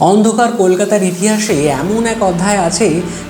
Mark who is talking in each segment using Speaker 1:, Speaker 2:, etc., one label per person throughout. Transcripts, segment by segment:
Speaker 1: অন্ধকার কলকাতার ইতিহাসে এমন এক অধ্যায় আছে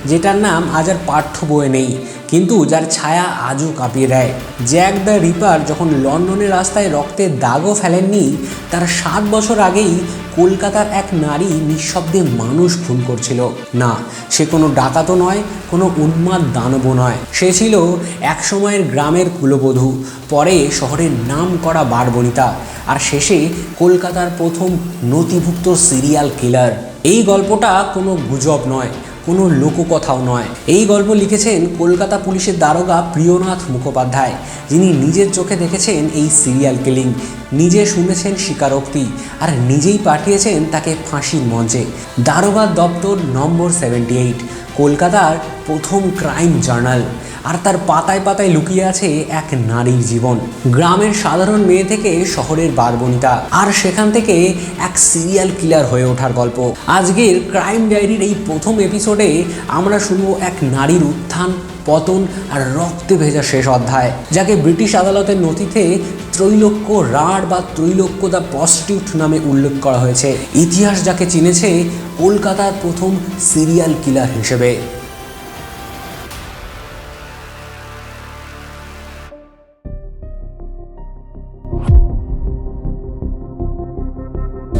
Speaker 1: যেটার নাম আজ আর পাঠ্য বইয়ে নেই, কিন্তু যার ছায়া আজও কাঁপিয়ে দেয়। জ্যাক দ্য রিপার যখন লন্ডনের রাস্তায় রক্তের দাগও ফেলেননি, তার সাত বছর আগেই কলকাতার এক নারী নিঃশব্দে মানুষ খুন করছিল। না, সে কোনো ডাকাতও নয়, কোনো উন্মাদ দানবও নয়। সে ছিল এক সময়ের গ্রামের কুলবধূ, পরে শহরের নাম করা বারবনিতা, আর শেষে কলকাতার প্রথম নথিভুক্ত সিরিয়াল কিলার। এই গল্পটা কোনো গুজব নয় কোনো লোককথাও নয়। এই গল্প লিখেছেন কলকাতা পুলিশের দারোগা প্রিয়নাথ মুখোপাধ্যায়, যিনি নিজের চোখে দেখেছেন এই সিরিয়াল কিলিং নিজে শুনেছেন স্বীকারোক্তি, আর নিজেই পাঠিয়েছেন তাকে ফাঁসির মঞ্চে। দারোগা দপ্তর নম্বর সেভেন্টি এইট কলকাতার প্রথম ক্রাইম জার্নাল আর তার পাতায় পাতায় লুকিয়ে আছে এক নারীর জীবন। গ্রামের সাধারণ মেয়ে থেকে শহরের বারবনিতা। আর সেখান থেকে এক সিরিয়াল কিলার হয়ে ওঠার গল্প। আজকের ক্রাইম ডায়েরির এই প্রথম এপিসোডে আমরা শুনব এক নারীর উত্থান, পতন আর রক্তে ভেজা শেষ অধ্যায়, যাকে ব্রিটিশ আদালতের নথিতে ত্রৈলোক্য রাঢ় বা ত্রৈলোক্য দ্য প্রস্টিউট নামে উল্লেখ করা হয়েছে। ইতিহাস যাকে চিনেছে কলকাতার প্রথম সিরিয়াল কিলার হিসেবে।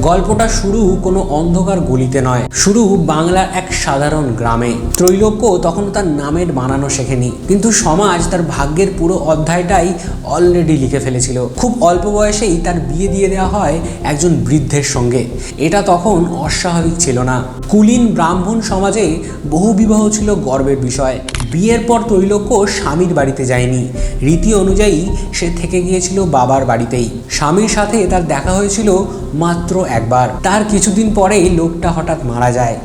Speaker 1: গল্পটা শুরু কোনো অন্ধকার গলিতে নয়। শুরু বাংলার এক সাধারণ গ্রামে। ত্রৈলোক্য তখন তার নামের বানানো শেখেনি। কিন্তু সমাজ তার ভাগ্যের পুরো অধ্যায়টাই অলরেডি লিখে ফেলেছিল। খুব অল্প বয়সেই তার বিয়ে দিয়ে দেওয়া হয় একজন বৃদ্ধের সঙ্গে। এটা তখন অস্বাভাবিক ছিল না। কুলীন ব্রাহ্মণ সমাজে বহু বিবাহ ছিল গর্বের বিষয়। বিয়ের পর ত্রৈলোক্য স্বামীর বাড়িতে যায়নি। রীতি অনুযায়ী সে থেকে গিয়েছিল বাবার বাড়িতেই। স্বামীর সাথে তার দেখা হয়েছিল মাত্র একবার। তার কিছুদিন পরেই লোকটা হঠাৎ মারা যায়।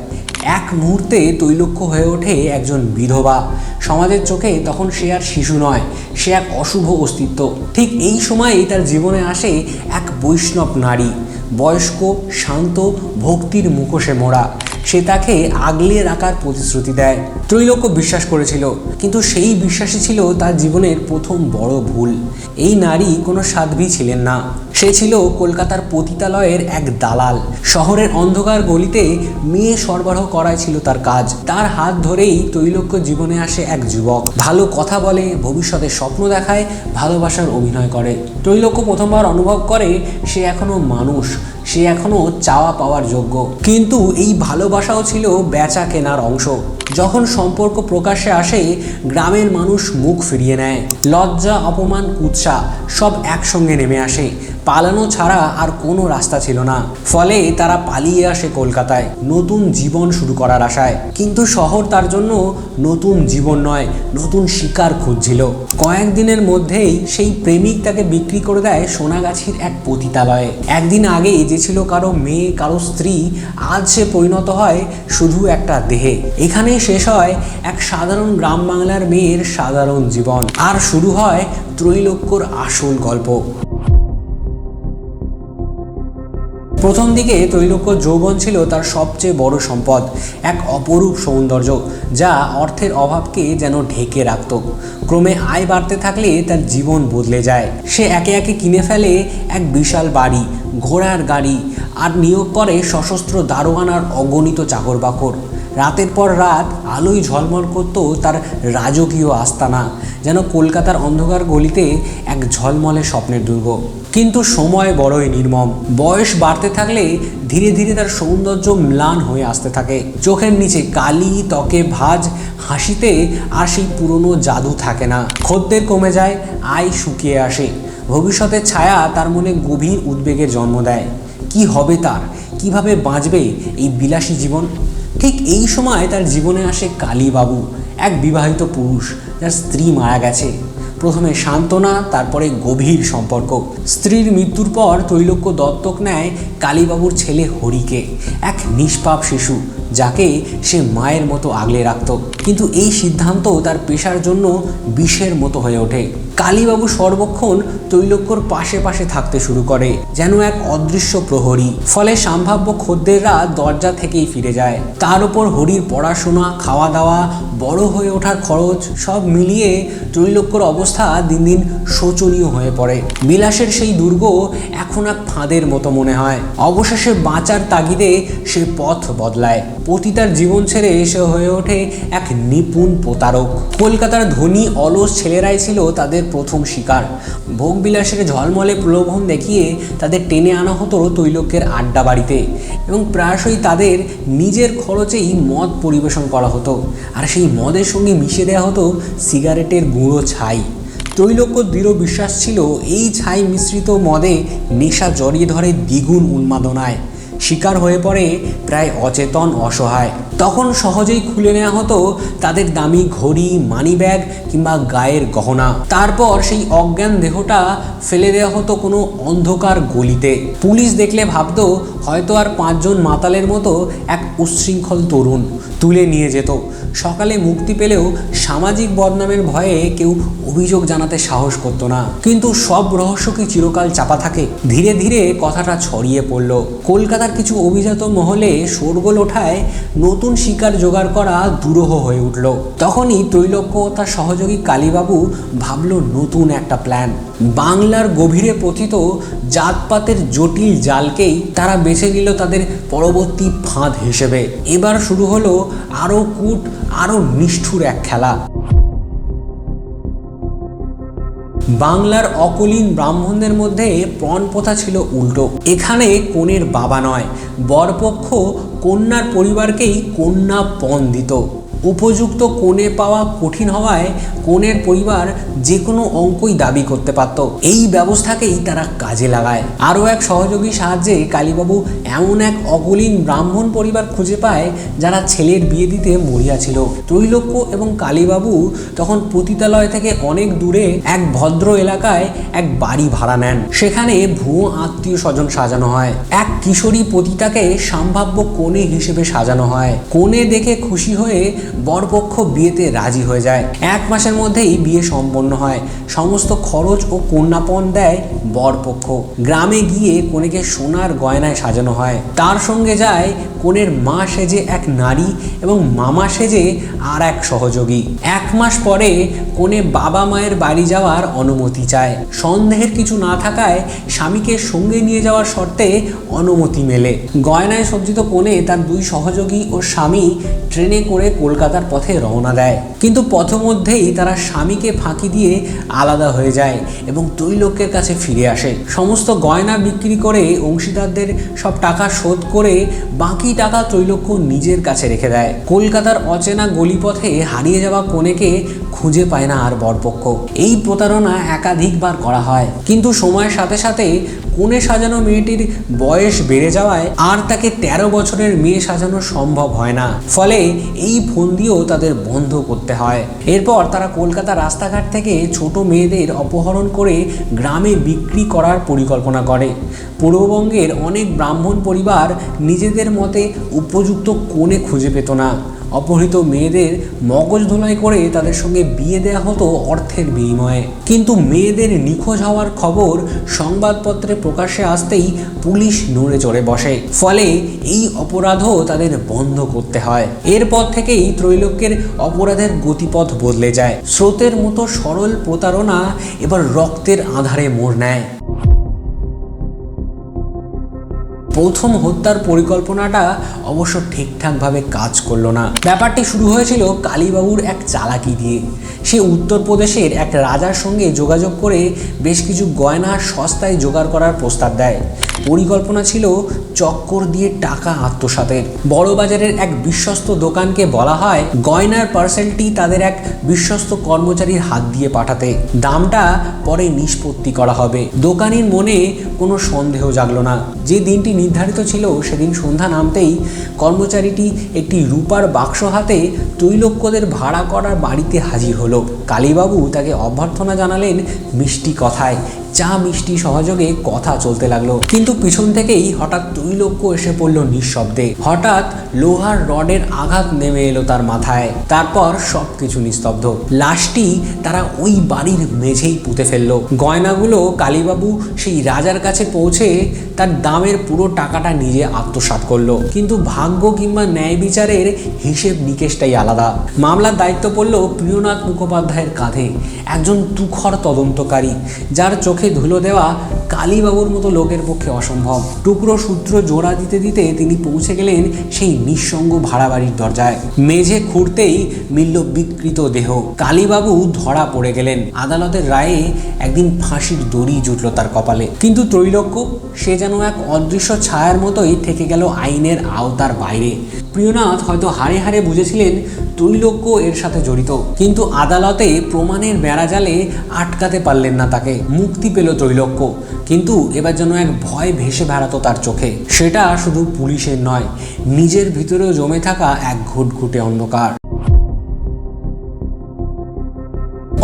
Speaker 1: এক মুহূর্তে তৈলক্ষ্য হয়ে ওঠে একজন বিধবা। সমাজের চোখে তখন সে আর শিশু নয়, সে এক অশুভ অস্তিত্ব। ঠিক এই সময়েই তার জীবনে আসে এক বৈষ্ণব নারী। বয়স্ক, শান্ত, ভক্তির মুখোশে মোড়া। সে তাকে আগলে রাখার প্রতিশ্রুতি দেয়। ত্রৈলোক্য বিশ্বাস করেছিল, কিন্তু সেই বিশ্বাসই ছিল তার জীবনের প্রথম বড় ভুল। এই নারী কোনো সাধ্বী ছিলেন না। সে ছিল কলকাতার পতিতালয়ের এক দালাল। শহরের অন্ধকার গলিতে মেয়ে সরবরাহ করাই ছিল তার কাজ। তার হাত ধরেই তৈলক্য জীবনে আসে এক যুবক। ভালো কথা বলে, ভবিষ্যতে স্বপ্ন দেখায়, ভালোবাসার অভিনয় করে। তৈলক্য প্রথমবার অনুভব করে, সে এখনও মানুষ। সে এখনও চাওয়া পাওয়ার যোগ্য। কিন্তু এই ভালোবাসাও ছিল বেচা কেনার অংশ। যখন সম্পর্ক প্রকাশে আসে, গ্রামের মানুষ মুখ ফিরিয়ে নেয়। লজ্জা, অপমান, কুৎসা সব একসঙ্গে নেমে আসে। পালানো ছাড়া আর কোনো রাস্তা ছিল না। ফলে তারা পালিয়ে আসে কলকাতায়। নতুন জীবন শুরু করার আশায়। কিন্তু শহর তার জন্য নতুন জীবন নয়, নতুন শিকার খুঁজছিল। কয়েকদিনের মধ্যেই সেই প্রেমিক তাকে বিক্রি করে দেয় সোনাগাছির এক পতিতালয়ে। একদিন আগে যে ছিল কারও মেয়ে, কারও স্ত্রী, আজ সে পরিণত হয় শুধু একটা দেহে। এখানেই শেষ হয় এক সাধারণ গ্রাম বাংলার মেয়ের সাধারণ জীবন। আর শুরু হয় ত্রৈলোক্যর আসল গল্প। প্রথম দিকে তৈলক্য যৌবন ছিল তার সবচেয়ে বড় সম্পদ, এক অপরূপ সৌন্দর্য, যা অর্থের অভাবকে যেন ঢেকে রাখত। ক্রমে আয় বাড়তে থাকলে তার জীবন বদলে যায়। সে একে একে কিনে ফেলে এক বিশাল বাড়ি, ঘোড়ার গাড়ি, আর নিয়োগ করে সশস্ত্র দারোয়ানার অগণিত চাকর বাকর রাতের পর রাত আলোয় ঝলমল করত তার রাজকীয় আস্তানা, যেন কলকাতার অন্ধকার গলিতে এক ঝলমলে স্বপ্নের দুর্গ। কিন্তু সময় বড়ই নির্মম। বয়স বাড়তে থাকলে ধীরে ধীরে তার সৌন্দর্য ম্লান হয়ে আসতে থাকে। চোখের নিচে কালি, ত্বকে ভাঁজ, হাসিতে আর সেই পুরনো জাদু থাকে না। খদ্দের কমে যায়, আয় শুকিয়ে আসে। ভবিষ্যতের ছায়া তার মনে গভীর উদ্বেগের জন্ম দেয়। কি হবে তার? কীভাবে বাঁচবে এই বিলাসী জীবন? ঠিক এই সময় তার জীবনে আসে কালীবাবু, এক বিবাহিত পুরুষ। যার স্ত্রী মারা গেছে। প্রথমে সান্ত্বনা, তারপরে গভীর সম্পর্ক। স্ত্রীর মৃত্যুর পর তৈলক্য দত্তক নেয় কালীবাবুর ছেলে হরিকে, এক নিষ্পাপ শিশু। যাকে সে মায়ের মতো আগলে রাখত। কিন্তু এই সিদ্ধান্ত তার পেশার জন্য বিষের মতো হয়ে ওঠে। কালীবাবু সর্বক্ষণ তৈলক্যর পাশে পাশে থাকতে শুরু করে, যেন এক অদৃশ্য প্রহরী। ফলে সম্ভাব্য খদ্দেররা দরজা থেকেই ফিরে যায়। তার উপর হরির পড়াশোনা খাওয়া দাওয়া বড় হয়ে ওঠার খরচ সব মিলিয়ে ত্রৈলোক্যর অবস্থা দিন দিন শোচনীয় হয়ে পড়ে। বিলাসের সেই দুর্গ এখন এক ফাঁদের মতো মনে হয়। অবশেষে বাঁচার তাগিদে সে পথ বদলায়। পতিতার জীবন ছেড়ে এসে হয়ে ওঠে এক নিপুণ প্রতারক। কলকাতার ধনী, অলস ছেলেরাই ছিল তাদের প্রথম শিকার। ভোগবিলাসের ঝলমলে প্রলোভন দেখিয়ে তাদের টেনে আনা হতো তৈলক্যের আড্ডা বাড়িতে এবং প্রায়শই তাদের নিজের খরচেই মদ পরিবেশন করা হতো। আর সেই মদের সঙ্গে মিশে দেওয়া হতো সিগারেটের গুঁড়ো ছাই। ত্রৈলোক্য দৃঢ় বিশ্বাস ছিল, এই ছাই মিশ্রিত মদে নেশা জড়িয়ে ধরে দ্বিগুণ উন্মাদনায়। শিকার হয়ে পড়ে প্রায় অচেতন অসহায়। তখন সহজেই খুলে নেওয়া হতো তাদের দামি ঘড়ি মানিব্যাগ কিংবা গায়ের গহনা। তারপর সেই অজ্ঞান দেহটা ফেলে দেওয়া হতো কোনো অন্ধকার গলিতে। পুলিশ দেখলে ভাবত হয়তো আর পাঁচজন মাতালের মতো এক উচ্ছৃঙ্খল তরুণ তুলে নিয়ে যেত। সকালে মুক্তি পেলেও সামাজিক বদনামের ভয়ে কেউ অভিযোগ জানাতে সাহস করতো না। কিন্তু সব রহস্য কি চিরকাল চাপা থাকে? ধীরে ধীরে কথাটা ছড়িয়ে পড়ল। কলকাতার কিছু অভিজাত মহলে শোরগোল ওঠায় নতুন শিকার জোগাড় করা দুরূহ হয়ে উঠল। তখনই ত্রৈলক্য তার সহযোগী কালীবাবু ভাবল নতুন একটা প্ল্যান বাংলার গভীরে পথিত জাতপাতের জটিল জালকেই তারা বেছে নিল তাদের পরবর্তী ফাঁদ হিসেবে। এবার শুরু হলো আরও কূট আরও নিষ্ঠুর এক খেলা। বাংলার অকলিন ব্রাহ্মণদের মধ্যে প্রণ প্রথা ছিল উল্টো। এখানে কনের বাবা নয়, বরপক্ষ কন্যার পরিবারকেই কন্যা পণ দিত। উপযুক্ত কোণে পাওয়া কঠিন হওয়ায় কোণের পরিবার যে কোনো অঙ্কই দাবি করতে পারত। এই ব্যবস্থাকেই তারা কাজে লাগায়। আরও এক সহযোগী সাহায্যে কালীবাবু এমন এক অকলিন ব্রাহ্মণ পরিবার খুঁজে পায় যারা ছেলের বিয়ে দিতে মরিয়া ছিল। ত্রৈলোক্য এবং কালীবাবু তখন পতিতালয় থেকে অনেক দূরে এক ভদ্র এলাকায় এক বাড়ি ভাড়া নেন। সেখানে ভুয়ো আত্মীয় স্বজন সাজানো হয়। এক কিশোরী পতিতাকে সম্ভাব্য কোণে হিসেবে সাজানো হয়। কোণে দেখে খুশি হয়ে বরপক্ষ বিয়েতে রাজি হয়ে যায়। এক মাসের মধ্যেই বিয়ে সম্পন্ন হয়। সমস্ত খরচ ও কন্যাপণ দেয় বরপক্ষ। গ্রামে গিয়ে কনেকে সোনার গয়নায় সাজানো হয়। তার সঙ্গে যায় কনের মা সেজে এক নারী এবং মামা সেজে আর এক সহযোগী। এক মাস পরে কনে বাবা মায়ের বাড়ি যাওয়ার অনুমতি চায়। সন্দেহের কিছু না থাকায় স্বামীকে সঙ্গে নিয়ে যাওয়ার শর্তে অনুমতি মেলে। গয়নায় সজ্জিত কোণে তার দুই সহযোগী ও স্বামী ট্রেনে করে কলকাতার পথে রওনা দেয়। কিন্তু পথমধ্যেই তারা স্বামীকে ফাঁকি দিয়ে আলাদা হয়ে যায় এবং তৈলক্যের কাছে ফিরে আসে। সমস্ত গয়না বিক্রি করে অংশীদারদের সব টাকা শোধ করে বাকি টাকা ত্রৈলোক্য নিজের কাছে রেখে দেয়। কলকাতার অচেনা গলিপথে হারিয়ে যাওয়া কনেকে খুঁজে পায় না আর বরপক্ষ। এই প্রতারণা একাধিকবার করা হয়। কিন্তু সময়ের সাথে সাথে কোণে সাজানো মেয়েটির বয়স বেড়ে যাওয়ায় আর তাকে ১৩ বছরের মেয়ে সাজানো সম্ভব হয় না। ফলে এই ফোন দিয়েও তাদের বন্ধ করতে হয়। এরপর তারা কলকাতা রাস্তাঘাট থেকে ছোট মেয়েদের অপহরণ করে গ্রামে বিক্রি করার পরিকল্পনা করে। পূর্ববঙ্গের অনেক ব্রাহ্মণ পরিবার নিজেদের মতে উপযুক্ত কোণে খুঁজে পেত না। অপহৃত মেয়েদের মগজ ধোলাই করে তাদের সঙ্গে বিয়ে দেওয়া হতো অর্থের বিনিময়ে। কিন্তু মেয়েদের নিখোঁজ হওয়ার খবর সংবাদপত্রে প্রকাশ্যে আসতেই পুলিশ নড়ে চড়ে বসে। ফলে এই অপরাধও তাদের বন্ধ করতে হয়। এরপর থেকেই ত্রৈলোক্যের অপরাধের গতিপথ বদলে যায়। স্রোতের মতো সরল প্রতারণা এবার রক্তের আধারে মোড় নেয়। প্রথম হত্যার পরিকল্পনাটা অবশ্য ঠিকঠাকভাবে কাজ করল না। ব্যাপারটি শুরু হয়েছিল কালীবাবুর এক চালাকি দিয়ে। সে উত্তরপ্রদেশের এক রাজার সঙ্গে যোগাযোগ করে বেশ কিছু গয়না সস্তায় জোগাড় করার প্রস্তাব দেয়। পরিকল্পনা ছিল চক্কর দিয়ে টাকা আত্মসাতের। বড়বাজারের এক বিশ্বস্ত দোকানকে বলা হয় গয়নার পার্সেলটি তাদের এক বিশ্বস্ত কর্মচারীর হাত দিয়ে পাঠাতে। দামটা পরে নিষ্পত্তি করা হবে। দোকানির মনে কোনো সন্দেহ জাগলো না। যে দিনটি নির্ধারিত ছিল, সেদিন সন্ধ্যা নামতেই কর্মচারীটি একটি রূপার বাক্স হাতে তৈলক্যদের ভাড়া করার বাড়িতে হাজির হলো। কালীবাবু তাকে অভ্যর্থনা জানালেন মিষ্টি কথায়। চা মিষ্টি সহযোগে কথা চলতে লাগল। কিন্তু পিছন থেকেই হঠাৎ ত্রৈলোক্য এসে পড়ল নিঃশব্দে। হঠাৎ লোহার রডের আঘাত নেমে এলো তার মাথায়। তারপর সব কিছু নিস্তব্ধ। লাশটি তারা ওই বাড়ির মেঝেই পুঁতে ফেলল। গয়নাগুলো কালীবাবু সেই রাজার কাছে পৌঁছে তার দামের পুরো টাকাটা নিজে আত্মসাৎ করল। কিন্তু ভাগ্য কিংবা ন্যায় বিচারের হিসেব নিকেশটাই আলাদা। মামলার দায়িত্ব পড়ল প্রিয়নাথ মুখোপাধ্যায়ের কাঁধে। একজন তুখর তদন্তকারী, যার চোখে ধুলো দেওয়া কালীবাবুর মতো লোকের পক্ষে অসম্ভব। টুকরো সূত্র জোড়া দিতে দিতে তিনি পৌঁছে গেলেন সেই নিঃসঙ্গ ভাড়া বাড়ির দরজায়। মেঝে খুঁড়তেই মিলল বিকৃত দেহ। কালীবাবু ধরা পড়ে গেলেন। আদালতের রায়ে একদিন ফাঁসির দড়ি জুটল তার কপালে। কিন্তু ত্রৈলোক্য, সে যেন এক অদৃশ্য ছায়ার মতোই থেকে গেল আইনের আওতার বাইরে। প্রিয়নাথ হয়তো হারে হারে বুঝেছিলেন ত্রৈলোক্য এর সাথে জড়িত। কিন্তু আদালতে প্রমাণের বেড়াজালে আটকাতে পারলেন না তাকে। মুক্তি পেল ত্রৈলোক্য। কিন্তু এবার যেন এক ভয় ভেসে বেড়াতো তার চোখে। সেটা শুধু পুলিশের নয়, নিজের ভিতরেও জমে থাকা এক ঘুটঘুটে অন্ধকার।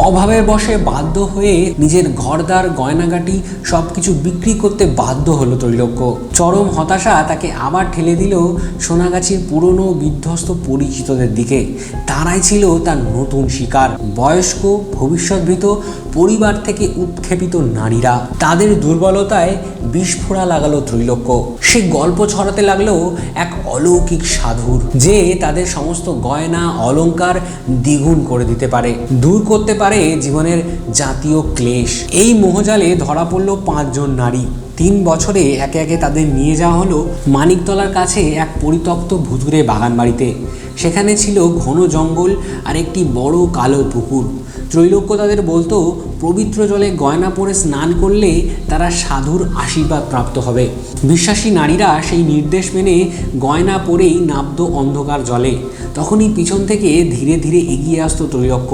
Speaker 1: অভাবের বসে বাধ্য হয়ে নিজের ঘরদার, গয়নাগাটি সব কিছু বিক্রি করতে বাধ্য হলো ত্রৈলোক্য। চরম হতাশা তাকে আবার ঠেলে দিল সোনাগাছির পুরনো বিধ্বস্ত পরিচিতদের দিকে। তারাই ছিল তার নতুন শিকার। বয়স্ক ভবিষ্যৎভৃত পরিবার থেকে উৎক্ষেপিত নারীরা। তাদের দুর্বলতায় বিস্ফোরা লাগালো ত্রৈলোক্য। সে গল্প ছড়াতে লাগল এক অলৌকিক সাধুর, যে তাদের সমস্ত গয়না, অলংকার দ্বিগুণ করে দিতে পারে। দূর করতে পারে জীবনের জাতীয় ক্লেশ। এই মোহজালে ধরা পড়ল পাঁচজন নারী। তিন বছরে একে একে তাদের নিয়ে যাওয়া হলো মানিকতলার কাছে এক পরিত্যক্ত ভুতুরে বাগান বাড়িতে সেখানে ছিল ঘন জঙ্গল আর একটি বড় কালো পুকুর। ত্রৈলোক্য তাদের বলতো, পবিত্র জলে গয়না পরে স্নান করলে তারা সাধুর আশীর্বাদ প্রাপ্ত হবে। বিশ্বাসী নারীরা সেই নির্দেশ মেনে গয়না পরেই নাবদ অন্ধকার জলে। তখনই পিছন থেকে ধীরে ধীরে এগিয়ে আসতো ত্রৈলোক্য।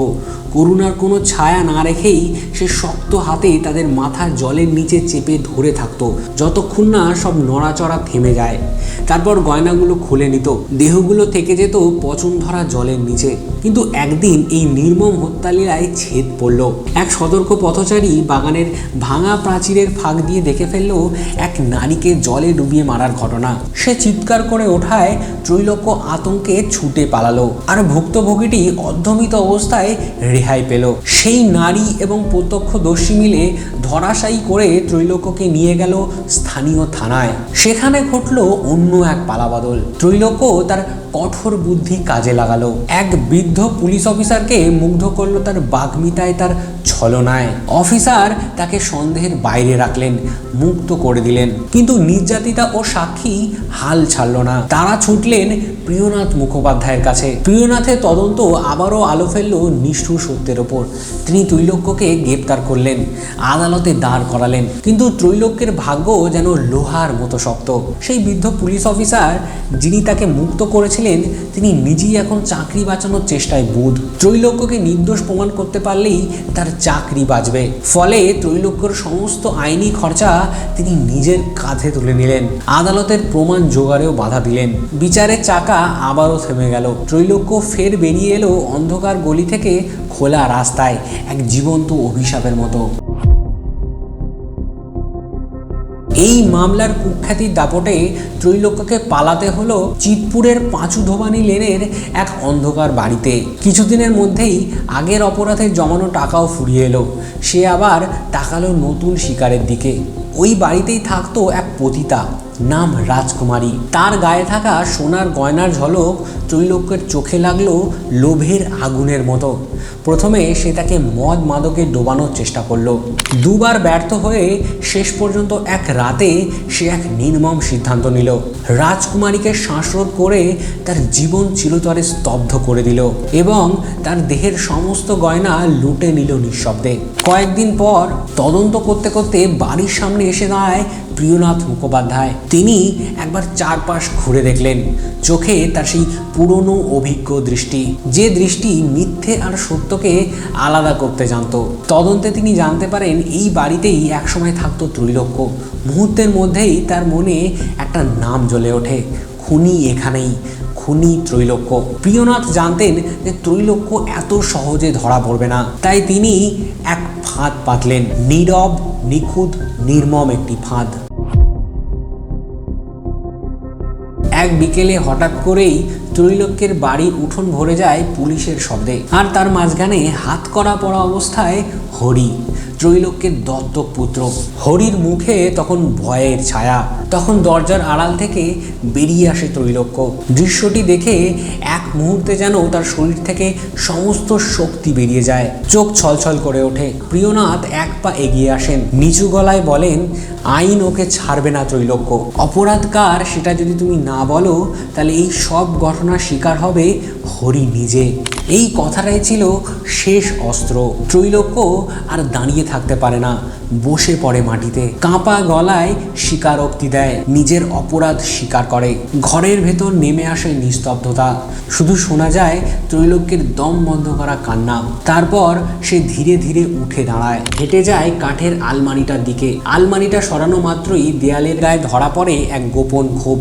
Speaker 1: করুণার কোনো ছায়া না রেখেই সে শক্ত হাতে তাদের মাথা জলের নিচে চেপে ধরে থাকতো। যতক্ষণ না সব নড়াচড়া থেমে যায়। তারপর গয়নাগুলো খুলে নিত। দেহগুলো থেকে যেত পচন ধরা জলের নিচে। কিন্তু একদিন এই নির্মম হত্যালীলায় ছেদ পড়ল। এক সতর্ক পথচারী বাগানের ভাঙা প্রাচীরের ফাঁক দিয়ে দেখে ফেলল এক নারীকে জলে ডুবিয়ে মারার ঘটনা। সে চিৎকার করে ওঠায় ত্রৈলোক্য আতঙ্কে ছুটে পালালো আর ভুক্তভোগীটি অর্ধমিত অবস্থায় রেহাই পেল। সেই নারী এবং প্রত্যক্ষদর্শী মিলে ধরাশায়ী করে ত্রৈলোক্যকে নিয়ে গেল স্থানীয় থানায়। সেখানে ঘটল অন্য এক পালাবাদল। ত্রৈলোক্য তার কঠোর বুদ্ধি কাজে লাগালো। এক বৃদ্ধ পুলিশ অফিসারকে মুগ্ধ করল তার বাগ্মিতায় তার ছলনায়। অফিসার তাকে সন্দেহের বাইরে রাখলেন, মুক্ত করে দিলেন। কিন্তু নির্যাতিতা ও সাক্ষী হাল ছাড়ল না। তারা ছুটলেন প্রিয়নাথ মুখোপাধ্যায়ের কাছে। প্রিয়নাথের তদন্ত আবারও আলো ফেলল নিষ্ঠুর সত্যের ওপর। তিনি ত্রৈলোক্যকে গ্রেপ্তার করলেন, আদালতে দাঁড় করালেন। কিন্তু ত্রৈলোক্যের ভাগ্য যেন লোহার মতো শক্ত। সেই বৃদ্ধ পুলিশ অফিসার যিনি তাকে মুক্ত করেছিলেন, তিনি নিজেই এখন চাকরি বাঁচানোর চেষ্টায় বুধ। ত্রৈলোক্যকে নির্দোষ প্রমাণ করতে পারলেই তার চাকরি বাঁচবে। ফলে ত্রৈলোক্যর সমস্ত আইনি খরচা তিনি নিজের কাঁধে তুলে নিলেন। আদালতের প্রমাণ জোগাড়েও বাধা দিলেন। বিচারের চাকা আবারও থেমে গেল। ত্রৈলোক্য ফের বেরিয়ে এলো অন্ধকার গলি থেকে খোলা রাস্তায়, এক জীবন্ত অভিশাপের মতো। এই মামলার কুখ্যাতির দাপটে ত্রৈলোক্যকে পালাতে হলো চিতপুরের পাঁচু ধোবানি লেনের এক অন্ধকার বাড়িতে। কিছুদিনের মধ্যেই আগের অপরাধের জমানো টাকাও ফুরিয়ে এলো। সে আবার তাকালো নতুন শিকারের দিকে। ওই বাড়িতেই থাকতো এক পতিতা, নাম রাজকুমারী। তার গায়ে থাকা সোনার গয়নার ঝলক ত্রৈলোক্যের চোখে লাগল লোভের আগুনের মতো। প্রথমে সে তাকে মদ মাদকে ডোবানোর চেষ্টা করল। দুবার ব্যর্থ হয়ে শেষ পর্যন্ত এক রাতে সে এক নির্মম সিদ্ধান্ত নিল। রাজকুমারীকে শ্বাসরোধ করে তার জীবন চিরতরে স্তব্ধ করে দিল এবং তার দেহের সমস্ত গয়না লুটে নিল নিঃশব্দে। কয়েকদিন পর তদন্ত করতে করতে বাড়ির সামনে এসে দাঁড়ায় প্রিয়নাথ মুখোপাধ্যায়। তিনি একবার চারপাশ ঘুরে দেখলেন। চোখে তার সেই পুরনো অভিজ্ঞ দৃষ্টি। যে দৃষ্টি মিথ্যে আর সত্যকে আলাদা করতে জানত। তদন্তে তিনি জানতে পারেন, এই বাড়িতেই একসময় থাকতো ত্রৈলোক্য। মুহূর্তের মধ্যেই তার মনে একটা নাম জ্বলে ওঠে, খুনি এখানেই, খুনি ত্রৈলোক্য। প্রিয়নাথ জানতেন যে ত্রৈলোক্য এত সহজে ধরা পড়বে না। তাই তিনি এক ফাঁদ পাতলেন, নীরব, নিখুঁত, নির্মম একটি ফাঁদ। এক বিকেলে হঠাৎ করেই ত্রৈলোক্যের বাড়ি উঠোন ভরে যায় পুলিশের শব্দে। আর তার মাঝখানে হাত করা পড়া অবস্থায় হরি। ত্রৈলোক্যের দত্তক পুত্র হরির মুখে তখন ভয়ের ছায়া। তখন দরজার আড়াল থেকে বেরিয়ে আসে ত্রৈলোক্য। দৃশ্যটি দেখে এক মুহূর্তে যেন তার শরীর থেকে সমস্ত শক্তি বেরিয়ে যায়। চোখ ছলছল করে ওঠে। প্রিয়নাথ এক পা এগিয়ে আসেন। নিচু গলায় বলেন, আইন ওকে ছাড়বে না ত্রৈলোক্য। অপরাধকার, সেটা যদি তুমি না বলো, তাহলে এই সব ঘটনার শিকার হবে হরি নিজে। এই কথাটাই ছিল শেষ অস্ত্র। ত্রৈলোক্য আর দাঁড়িয়ে থাকতে পারে না। বসে পড়ে মাটিতে। কাঁপা গলায় স্বীকারোক্তি দেয়, নিজের অপরাধ স্বীকার করে। ঘরের ভেতর নেমে আসে নিস্তব্ধতা। শুধু শোনা যায় ত্রৈলোক্যের দম বন্ধ করা কান্না। তারপর সে ধীরে ধীরে উঠে দাঁড়ায়। হেঁটে যায় কাঠের আলমারিটার দিকে। আলমারিটা সরানো মাত্রই দেয়ালের গায়ে ধরা পড়ে এক গোপন ক্ষোভ।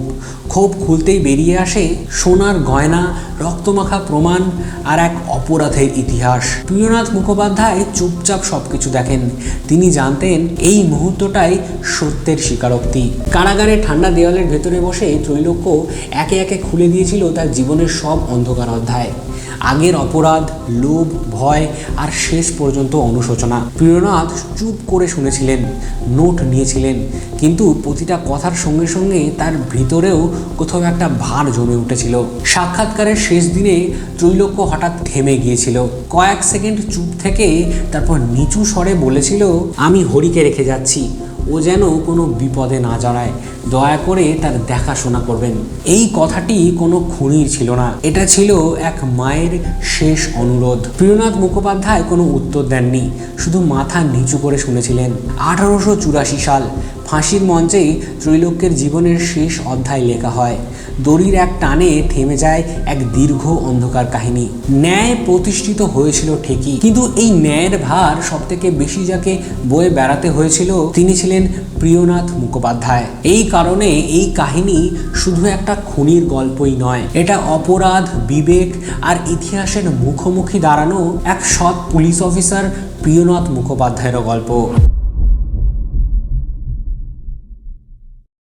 Speaker 1: ক্ষোভ খুলতেই বেরিয়ে আসে সোনার গয়না, রক্তমাখা প্রমাণ আর এক অপরাধের ইতিহাস। প্রিয়নাথ মুখোপাধ্যায় চুপচাপ সবকিছু দেখেন। তিনি জানতেন এই মুহূর্তটাই সত্যের স্বীকারোক্তি। কারাগারে ঠান্ডা দেওয়ালের ভেতরে বসে ত্রৈলোক্য একে একে খুলে দিয়েছিল তার জীবনের সব অন্ধকার অধ্যায়। আগের অপরাধ, লোভ, ভয় আর শেষ পর্যন্ত অনুশোচনা। প্রিয়নাথ চুপ করে শুনেছিলেন, নোট নিয়েছিলেন, কিন্তু প্রতিটা কথার সঙ্গে সঙ্গে তার ভিতরেও কোথাও একটা ভার জমে উঠেছিল। সাক্ষাৎকারের শেষ দিনে ত্রৈলোক্য হঠাৎ থেমে গিয়েছিল। কয়েক সেকেন্ড চুপ থেকে তারপর নিচু স্বরে বলেছিল, আমি হরিকে রেখে যাচ্ছি। ও যেন কোনো বিপদে না জড়ায়। দয়া করে তার দেখাশোনা করবেন। এই কথাটি কোনো খুনির ছিল না। এটা ছিল এক মায়ের শেষ অনুরোধ। প্রিয়নাথ মুখোপাধ্যায় কোনো উত্তর দেননি। শুধু মাথা নিচু করে শুনেছিলেন। আঠারোশো চুরাশি সাল ফাঁসির মঞ্চেই ত্রৈলোক্যের জীবনের শেষ অধ্যায় লেখা হয়। দড়ির এক টানে থেমে যায় এক দীর্ঘ অন্ধকার কাহিনী। ন্যায় প্রতিষ্ঠিত হয়েছিল ঠিকই, কিন্তু এই ন্যায়ের ভার সব থেকে বেশি যাকে বয়ে বেড়াতে হয়েছিল তিনি ছিলেন প্রিয়নাথ মুখোপাধ্যায়। এই কারণে এই কাহিনী শুধু একটা খুনির গল্পই নয়, এটা অপরাধ, বিবেক আর ইতিহাসের মুখোমুখি দাঁড়ানো এক সৎ পুলিশ অফিসার প্রিয়নাথ মুখোপাধ্যায়েরও গল্প।